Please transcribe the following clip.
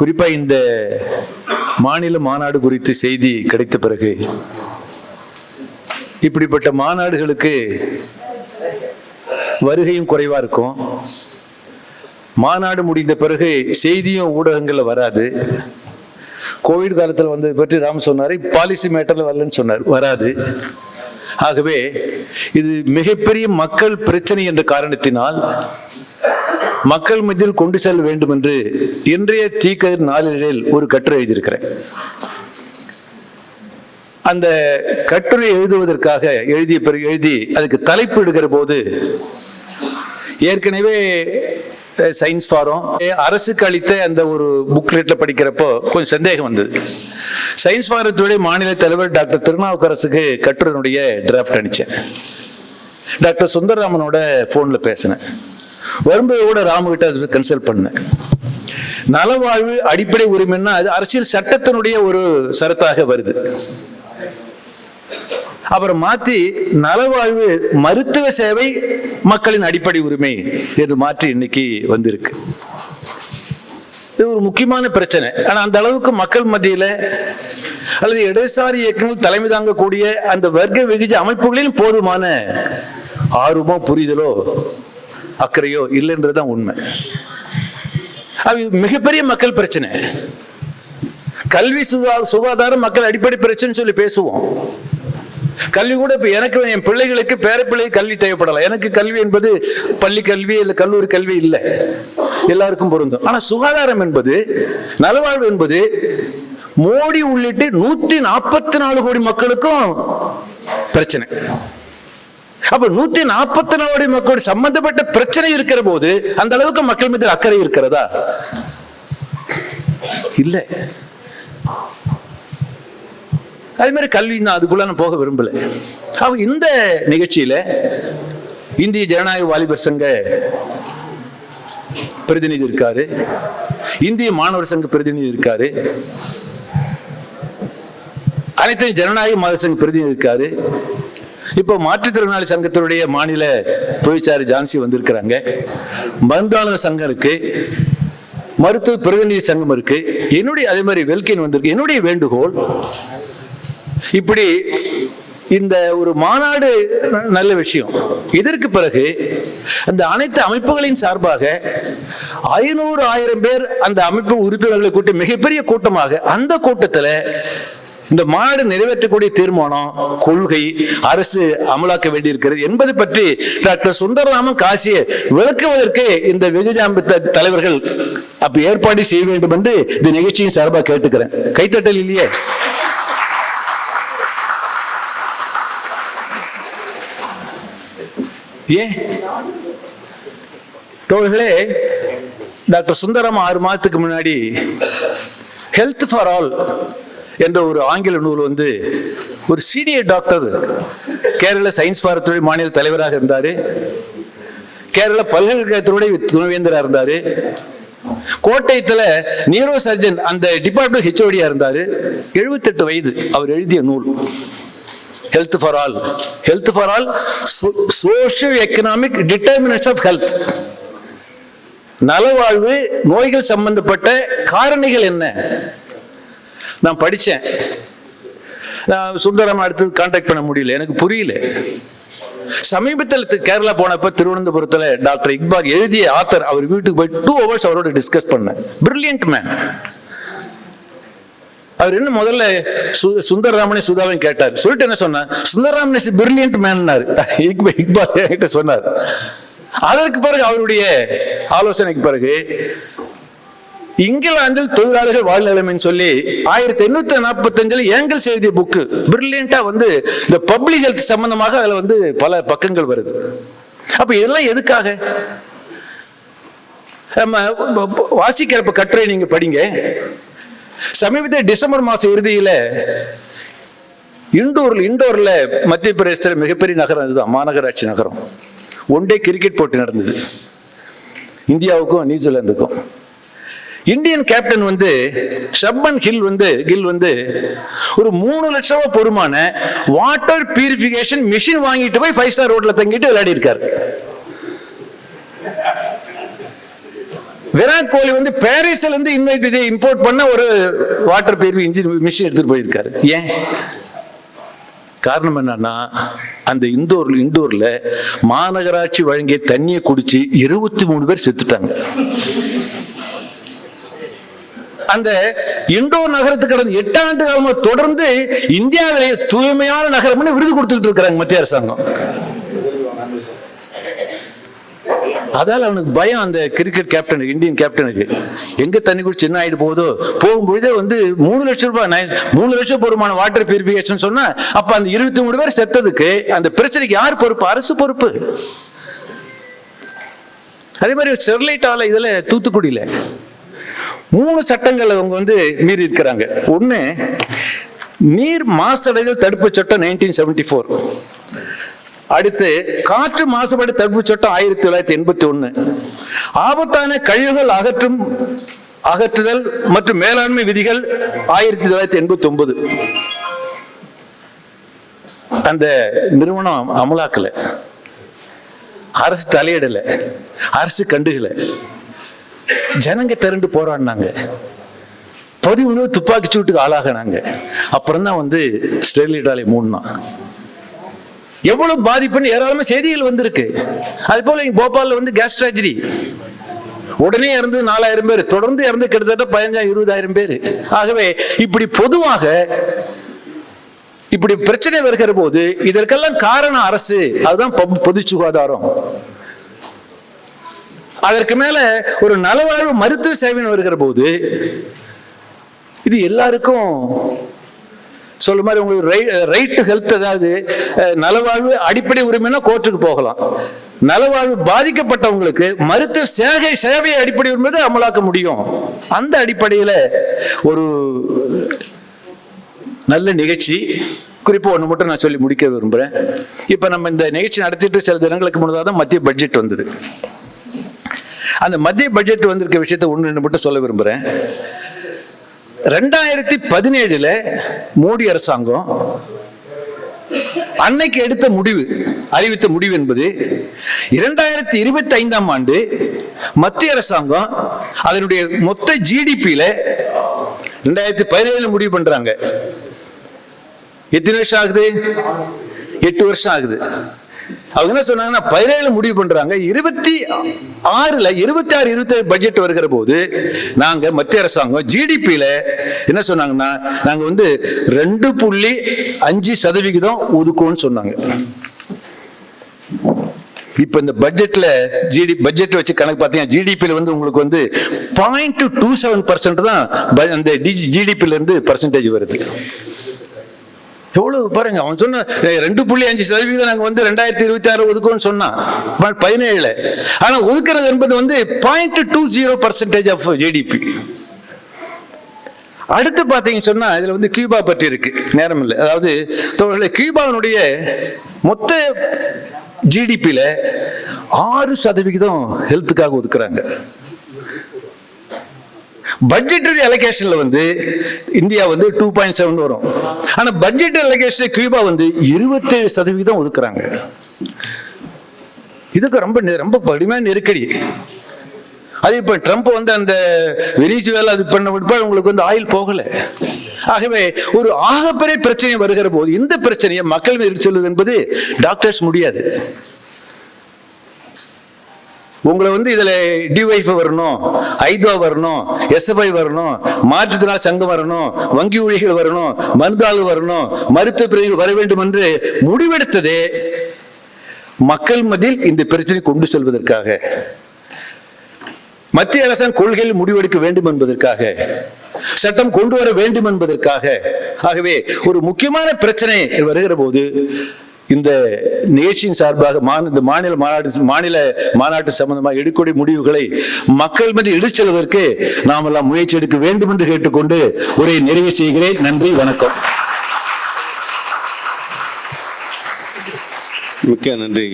குறிப்பாக இந்த மாநில மாநாடு குறித்து செய்தி கிடைத்த பிறகு இப்படிப்பட்ட மாநாடுகளுக்கு வருகையும் குறைவாக இருக்கும். மாநாடு முடிந்த பிறகு செய்தியும் ஊடகங்களில் வராது. கோவிட் காலத்தில் வந்தது பற்றி ராம் சொன்னார் பாலிசி மேட்டரில் வரலன்னு சொன்னார் வராது. ஆகவே இது மிகப்பெரிய மக்கள் பிரச்சனை என்ற காரணத்தினால் மக்கள் மத்தியில் கொண்டு செல்ல வேண்டும் என்று இன்றைய தீக்கதிர் நாளிதழில் ஒரு கட்டுரை எழுதியிருக்கிறேன். அந்த கட்டுரை எழுதுவதற்காக எழுதிய பிறகு எழுதி அதுக்கு தலைப்பு எடுக்கிற போது ஏற்கனவே சயின்ஸ் ஃபாரம் அரசுக்கு அளித்த அந்த ஒரு புக்லெட்டில் படிக்கிறப்போ கொஞ்சம் சந்தேகம் வந்தது. சயின்ஸ் ஃபாரத்துடைய மாநில தலைவர் டாக்டர் திருநாவுக்கரசுக்கு கட்டுரையினுடைய டிராஃப்ட் அனுப்பிச்சேன். டாக்டர் சுந்தரராமனோட ஃபோனில் பேசினேன். வரும்போது கூட ராமுகிட்ட கன்சல்ட் பண்ணேன். நலவாழ்வு அடிப்படை உரிமைன்னா அது அரசியல் சட்டத்தினுடைய ஒரு சரத்தாக வருது. அப்புறம் மாத்தி நலவாழ்வு மருத்துவ சேவை மக்களின் அடிப்படை உரிமை என்று மாற்றி இன்னைக்கு வந்திருக்கு. இது ஒரு முக்கியமான பிரச்சனை. ஆனா அந்த அளவுக்கு மக்கள் மத்தியில அல்லது இடதுசாரி இயக்கங்கள் தலைமை தாங்கக்கூடிய அந்த வர்க்க வெகுஜ அமைப்புகளில் போதுமான ஆர்வமோ புரிதலோ அக்கறையோ இல்லைன்றதுதான் உண்மை. அது மிகப்பெரிய மக்கள் பிரச்சனை. கல்வி சுகா சுகாதாரம் மக்கள் அடிப்படை பிரச்சனை சொல்லி பேசுவோம். கல்வி கூட இப்ப எனக்கு என் பிள்ளைகளுக்கு பேரப்பிள்ளை கல்வி தேவைப்படலாம் எனக்கு கல்வி என்பது பள்ளி கல்வி இல்லை கல்லூரி கல்வி இல்லை. எல்லாருக்கும் பொருந்தும். ஆனா சுகாதாரம் என்பது நலவாழ்வு என்பது மோடி உள்ளிட்டு நூத்தி நாற்பத்தி நாலு கோடி மக்களுக்கும் பிரச்சனை. அப்ப நூத்தி நாற்பத்தி நாலு கோடி மக்களோட சம்பந்தப்பட்ட பிரச்சனை இருக்கிற போது அந்த அளவுக்கு மக்கள் மீது அக்கறை இருக்கிறதா? இல்ல. அதே மாதிரி கல்வி நான் அதுக்குள்ள நான் போக விரும்பல. அவ இந்த நிகழ்ச்சியில இந்திய ஜனநாயக வாலிபர் சங்க பிரதிநிதி இருக்காரு. இந்திய மாணவர் சங்க பிரதிநிதி இருக்காரு. அனைத்து ஜனநாயக மாதர் சங்க பிரதிநிதி இருக்காரு. இப்போ மாற்றுத்திறனாளி சங்கத்தினுடைய மாநில தொழிற்சாலை ஜான்சி வந்திருக்கிறாங்க. மருந்தாளர் சங்கம் இருக்கு. மருத்துவ பிரதிநிதி சங்கம் இருக்கு. என்னுடைய அதே மாதிரி வெல்கின் வந்திருக்கு. என்னுடைய வேண்டுகோள் இப்படி இந்த ஒரு மாநாடு நல்ல விஷயம். இதற்கு பிறகு அந்த அனைத்து அமைப்புகளின் சார்பாக ஐநூறு ஆயிரம் பேர் அந்த அமைப்பு உறுப்பினர்களை கூட்டி மிகப்பெரிய கூட்டமாக அந்த கூட்டத்தில் இந்த மாநாடு நிறைவேற்றக்கூடிய தீர்மானம் கொள்கை அரசு அமலாக்க வேண்டியிருக்கிறது என்பதை பற்றி டாக்டர் சுந்தரராமன் காசியை விளக்குவதற்கு இந்த வெகுஜாம்பு தலைவர்கள் அப்ப ஏற்பாடு செய்ய வேண்டும் என்று இந்த நிகழ்ச்சியின் சார்பாக கேட்டுக்கிறேன். கைத்தட்டல் இல்லையே? ஏன்? தோழர்களே டாக்டர் சுந்தரம் ஆறு மாதத்துக்கு முன்னாடி ஹெல்த் ஃபார் ஆல் என்ற ஒரு ஆங்கில நூல் வந்து ஒரு சீனியர் டாக்டர் கேரள சயின்ஸ் பாரத்துறை மாநில தலைவராக இருந்தார். கேரள பல்கலைக்கழகத்தினுடைய துணைவேந்தராக இருந்தார். கோட்டயத்தில் நியூரோ சர்ஜன் அந்த டிபார்ட்மெண்ட் ஹெச்ஓடியா இருந்தார். எழுபத்தெட்டு வயது அவர் எழுதிய நூல். Health for all health for all socio economic determinants of health நலவாழ்வு நோய்கள் சம்பந்தப்பட்ட காரணிகள் என்ன? நான் படிச்சேன். நான் சுந்தரம் அடுத்து கான்டாக்ட் பண்ண முடியல. எனக்கு புரியல. சமீபத்தில் கேரளா போனப்ப திருவனந்தபுரத்துல டாக்டர் இக்பால் எழுதிய ஆத்தர் அவர் வீட்டுக்கு போய் டூ ஹவர்ஸ் அவரோட டிஸ்கஸ் பண்ணேன். பிரில்லியன்ட் மேன் அவர் என்ன முதல்ல சு- சுந்தரராமனை சுதாவையும் கேட்டார். சொல்லிட்டு என்ன சொன்னார்? சுந்தரராமன் இஸ் பிரில்லியன்ட் மேன்னாரு இக்பால் என்கிட்ட சொன்னார். அதற்கு பிறகு அவருடைய ஆலோசனைக்கு பிறகு இங்கிலாந்தில் தொழிலாளர்கள் வாழ்நிலைமைன்னு சொல்லி ஆயிரத்தி எண்ணூத்தி நாற்பத்தஞ்சுல ஏங்கல் செய்தி புக்கு பிரில்லியண்டா வந்து இந்த பப்ளிக் ஹெல்த் சம்பந்தமாக அதுல வந்து பல பக்கங்கள் வருது. அப்ப இதெல்லாம் எதுக்காக? நம்ம வாசிக்கிறப்ப கட்டுரை நீங்க படிங்க. சமீபத்தில் டிசம்பர் மாசம் இறுதியில இண்டோர்ல இண்டோர்ல மத்திய பிரதேசத்தில் மிகப்பெரிய நகரம் இதுதான் மாநகராட்சி நகரம். ஒன் டே கிரிக்கெட் போட்டி நடந்தது. இந்தியாவுக்கும் நியூசிலாந்துக்கும். இந்தியன் கேப்டன் வந்து ஷப்பன் ஹில் வந்து கில் வந்து ஒரு மூணு லட்சம் பொறுமான வாட்டர் பியூரிஃபிகேஷன் மிஷின் வாங்கிட்டு போய் ஃபைவ் ஸ்டார் ரோட்ல தங்கிட்டு விளையாடி இருக்காரு விராட் கோலி வந்து பாரிஸ்ல இருந்து இன்வைட் இதை இம்போர்ட் பண்ண ஒரு வாட்டர் பியூரிஃபை இன்ஜின் மிஷின் எடுத்துட்டு போயிருக்காரு. ஏன்? காரணம் என்னன்னா அந்த இந்தூர் இந்தூர்ல மாநகராட்சி வழங்கிய தண்ணியை குடிச்சு இருபத்தி மூணு பேர் செத்துட்டாங்க. அந்த இண்டோர் நகரத்துக்கு கடந்த எட்டு ஆண்டு காலமா தொடர்ந்து இந்தியாவிலேயே தூய்மையான நகரம்னு விருது கொடுத்துட்டு இருக்கிறாங்க மத்திய அரசாங்கம். அதால அவனுக்கு பயம் அந்த கிரிக்கெட் கேப்டனுக்கு இந்தியன் கேப்டனுக்கு எங்க தண்ணி குடிச்சு என்ன ஆயிட்டு போகுதோ? போகும்பொழுதே வந்து மூணு லட்சம் ரூபாய் மூணு லட்சம் பொறுமான வாட்டர் பியூரிபிகேஷன் சொன்னா அப்ப அந்த இருபத்தி மூணு பேர் செத்ததுக்கு அந்த பிரச்சனைக்கு யார் பொறுப்பு? அரசு பொறுப்பு. அதே மாதிரி ஸ்டெர்லைட் ஆலை இதுல தூத்துக்குடியில. மூணு சட்டங்கள் அவங்க வந்து மீறி இருக்கிறாங்க. ஒண்ணு நீர் மாசடைதல் தடுப்பு சட்டம் நைன்டீன் செவன்டி ஃபோர் அடுத்து காற்று மாசுபாடு தடுப்பு சட்டம் ஆயிரத்தி தொள்ளாயிரத்தி எண்பத்தி ஒன்று ஆபத்தான கழிவுகள் அகற்றும் அகற்றுதல் மற்றும் மேலாண்மை விதிகள் ஆயிரத்தி தொள்ளாயிரத்தி எண்பத்தி ஒன்பது. அந்த நிறுவனம் அமலாக்கல. அரசு தலையிடல. அரசு கண்டுகல. ஜனங்க திரண்டு போராடினாங்க. பதிமூணு துப்பாக்கி சூட்டுக்கு ஆளாகினாங்க. அப்புறம் தான் வந்து ஸ்டெர்லைட் ஆலை மூடினான். எவ்வளவு பாதிப்புன்னு ஏராளமா செய்திகள் வந்திருக்கு. அது போல இங்க போபால்ல வந்து கேஸ் ட்ராஜடி உடனே இறந்து நாலாயிரம் பேர் தொடர்ந்து இறந்து கிட்டத்தட்ட பதினஞ்சாயிரம் இருபதாயிரம் பேர். ஆகவே இப்படி பொதுவாக இப்படி பிரச்சனை வருகிற போது இதற்கெல்லாம் காரணம் அரசு. அதுதான் பொது சுகாதாரம். அதற்கு மேல ஒரு நலவாழ்வு மருத்துவ சேவைன்னு வருகிற போது இது எல்லாருக்கும் சொல்ல மாதிரி உங்களுக்கு ரைட் டு ஹெல்த் அதாவது நலவாழ்வு அடிப்படை உரிமைனா கோர்ட்டுக்கு போகலாம். நலவாழ்வு பாதிக்கப்பட்டவங்களுக்கு மருத்துவ சேவை சேவை அடிப்படை உரிமை அமலாக்க முடியும். அந்த அடிப்படையில் ஒரு நல்ல நிகழ்ச்சி குறிப்பாக ஒன்று மட்டும் நான் சொல்லி முடிக்க விரும்புகிறேன் இப்போ நம்ம இந்த நிகழ்ச்சி நடத்திட்டு சில தினங்களுக்கு முன்னதாக தான் மத்திய பட்ஜெட் வந்தது. அந்த மத்திய பட்ஜெட் வந்திருக்க விஷயத்த ஒன்று ரெண்டு மட்டும் சொல்ல விரும்புகிறேன் ரெண்டாயிரத்தி பதினேழுல மோடி அரசாங்கம் அன்னைக்கு எடுத்த முடிவு அறிவித்த முடிவு என்பது இரண்டாயிரத்தி இருபத்தி ஐந்தாம் ஆண்டு மத்திய அரசாங்கம் அதனுடைய மொத்த ஜிடிபியில ரெண்டாயிரத்தி பதினேழுல முடிவு பண்றாங்க. எத்தனை வருஷம் ஆகுது? எட்டு வருஷம் ஆகுது. அவங்க என்ன சொன்னாங்கன்னா பதினேழு முடிவு பண்றாங்க. இருபத்தி ஆறுல இருபத்தி ஆறு இருபத்தி ஏழு பட்ஜெட் வருகிற போது நாங்க மத்திய அரசாங்கம் ஜிடிபியில என்ன சொன்னாங்கன்னா நாங்க வந்து ரெண்டு புள்ளி அஞ்சு சதவிகிதம் ஒதுக்கும்னு சொன்னாங்க. இப்ப இந்த பட்ஜெட்ல ஜிடி பட்ஜெட் வச்சு கணக்கு பார்த்தீங்கன்னா ஜிடிபியில் வந்து உங்களுக்கு வந்து பாயிண்ட் டூ செவன் பர்சன்ட் தான் ப- அந்த ஜிடிபியில இருந்து பர்சன்டேஜ் வருது. எவ்வளவு பாருங்க அவன் சொன்ன ரெண்டு புள்ளி அஞ்சு சதவீதம் நாங்க வந்து ரெண்டாயிரத்தி இருபத்தி ஆறு ஒதுக்குவோம்னு சொன்னான் ப- பதினேழுல. ஆனா ஒதுக்குறது என்பது வந்து point two zero percentage of GDP அடுத்து பார்த்தீங்க சொன்னா இதுல வந்து கியூபா பற்றி இருக்கு. நேரம் இல்லை. அதாவது தோழர்களே, கியூபாவினுடைய மொத்த ஜிடிபியில ஆறு சதவிகிதம் ஹெல்த்துக்காக ஒதுக்குறாங்க. பட்ஜெட்டரி அலோகேஷன்ல வந்து இந்தியா வந்து டூ பாயிண்ட் செவன் வரும். ஆனா பட்ஜெட் அலோகேஷன் கியூபா வந்து இருபத்தேழு சதவீதம் ஒதுக்குறாங்க. இதுக்கு ரொம்ப நெ- ரொம்ப கடுமையான நெருக்கடி. அது இப்போ ட்ரம்ப் வந்து அந்த வெனிசுவேலா அது பண்ண பிற்பாடு உங்களுக்கு வந்து ஆயில் போகலை. ஆகவே ஒரு ஆகப்பெரிய பிரச்சனை வருகிற போது இந்த பிரச்சனையை மக்கள் மீது சொல்வது என்பது டாக்டர்ஸ் முடியாது. உங்களை வந்து இதுல டிஒய்ஃப் வரணும் ஐதோ வரணும் எஸ்எஃப்ஐ வரணும் மாற்றுத்திறனாளி சங்கம் வரணும் வங்கி ஊழியர்கள் வரணும் மருந்தாள் வரணும் மருத்துவ பிரிவுகள் வர வேண்டும் என்று முடிவெடுத்ததே மக்கள் மத்தியில் இந்த பிரச்சனை கொண்டு செல்வதற்காக. மத்திய அரசாங்க கொள்கையில் முடிவெடுக்க வேண்டும் என்பதற்காக சட்டம் கொண்டு வர வேண்டும் என்பதற்காக. ஆகவே ஒரு முக்கியமான பிரச்சனை வருகிற போது இந்த நிகழ்ச்சியின் சார்பாக இந்த மாநில மாநாடு மாநில மாநாட்டு சம்பந்தமாக எடுக்கூடிய முடிவுகளை மக்கள் மீது எடுத்து செல்வதற்கு நாம் எல்லாம் முயற்சி எடுக்க வேண்டும் என்று கேட்டுக்கொண்டு உரை நிறைவு செய்கிறேன். நன்றி வணக்கம். மிக்க நன்றி.